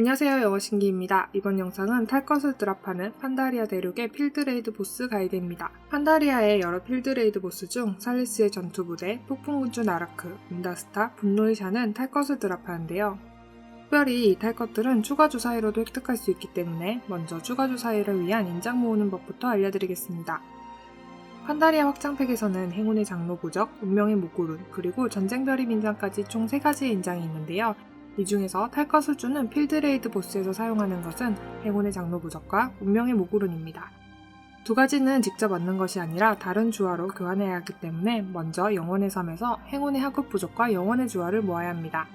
안녕하세요 영어신기입니다. 이번 영상은 탈 것을 드랍하는 판다리아 대륙의 필드레이드 보스 가이드입니다. 판다리아의 여러 필드레이드 보스 중 살리스의 전투부대, 폭풍군주 나라크, 운다스타, 분노의 샤는 탈 것을 드랍하는데요. 특별히 이 탈 것들은 추가 주사위로도 획득할 수 있기 때문에 먼저 추가 주사위를 위한 인장 모으는 법부터 알려드리겠습니다. 판다리아 확장팩에서는 행운의 장로 부적, 운명의 목구름, 그리고 전쟁별이 인장까지 총 3가지의 인장이 있는데요. 이 중에서 탈 것을 주는 필드레이드 보스에서 사용하는 것은 행운의 장로 부적과 운명의 모구룬입니다. 두 가지는 직접 얻는 것이 아니라 다른 주화로 교환해야 하기 때문에 먼저 영혼의 섬에서 행운의 하급 부적과 영혼의 주화를 모아야 합니다.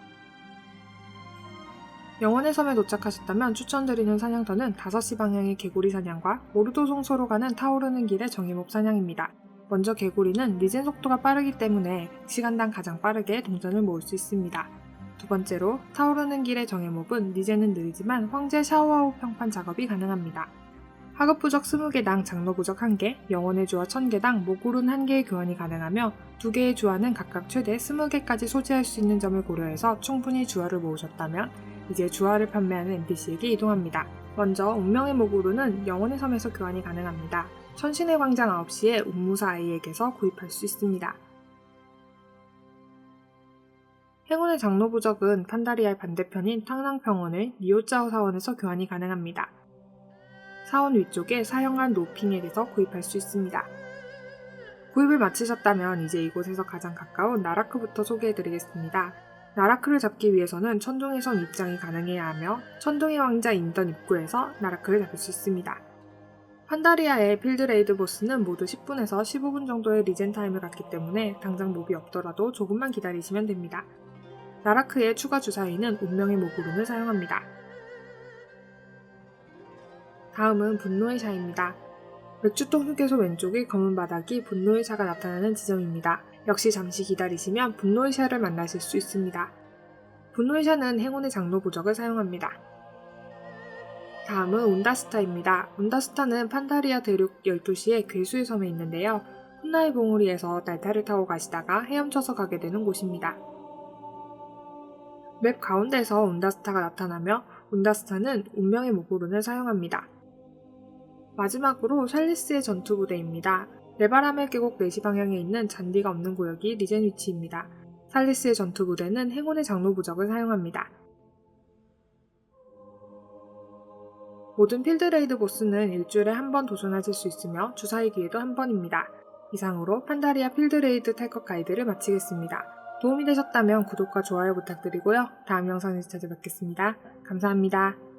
영혼의 섬에 도착하셨다면 추천드리는 사냥터는 5시 방향의 개구리 사냥과 오르도 송소로 가는 타오르는 길의 정의몹 사냥입니다. 먼저 개구리는 리젠 속도가 빠르기 때문에 시간당 가장 빠르게 동전을 모을 수 있습니다. 두 번째로 타오르는 길의 정해몹은 리젠은 느리지만 황제 샤오아우 평판 작업이 가능합니다. 하급 부적 20개당 장로 부적 1개, 영혼의 주화 1000개당 모구룬 1개의 교환이 가능하며 두 개의 주화는 각각 최대 20개까지 소지할 수 있는 점을 고려해서 충분히 주화를 모으셨다면 이제 주화를 판매하는 NPC에게 이동합니다. 먼저 운명의 모구룬은 영혼의 섬에서 교환이 가능합니다. 천신의 광장 9시에 운무사 아이에게서 구입할 수 있습니다. 행운의 장로 부적은 판다리아의 반대편인 탕낭평원의 니오짜오 사원에서 교환이 가능합니다. 사원 위쪽에 사형한 노핑에게서 구입할 수 있습니다. 구입을 마치셨다면 이제 이곳에서 가장 가까운 나라크부터 소개해드리겠습니다. 나라크를 잡기 위해서는 천둥의 성 입장이 가능해야 하며 천둥의 왕자 인던 입구에서 나라크를 잡을 수 있습니다. 판다리아의 필드레이드 보스는 모두 10분에서 15분 정도의 리젠 타임을 갖기 때문에 당장 몹이 없더라도 조금만 기다리시면 됩니다. 나라크의 추가 주사위는 운명의 모구름을 사용합니다. 다음은 분노의 샤입니다. 맥주통 휴게소 왼쪽의 검은 바닥이 분노의 샤가 나타나는 지점입니다. 역시 잠시 기다리시면 분노의 샤를 만나실 수 있습니다. 분노의 샤는 행운의 장로 부적을 사용합니다. 다음은 운다스타입니다. 운다스타는 판다리아 대륙 12시의 괴수의 섬에 있는데요. 훗나의 봉우리에서 날타를 타고 가시다가 헤엄쳐서 가게 되는 곳입니다. 맵 가운데서 운다스타가 나타나며 운다스타는 운명의 모구룬을 사용합니다. 마지막으로 샬리스의 전투부대입니다. 레바라멜 계곡 4시 방향에 있는 잔디가 없는 구역이 리젠 위치입니다. 살리스의 전투부대는 행운의 장로 부적을 사용합니다. 모든 필드레이드 보스는 일주일에 한 번 도전하실 수 있으며 주사위 기회도 한 번입니다. 이상으로 판다리아 필드레이드 탈것 가이드를 마치겠습니다. 도움이 되셨다면 구독과 좋아요 부탁드리고요. 다음 영상에서 찾아뵙겠습니다. 감사합니다.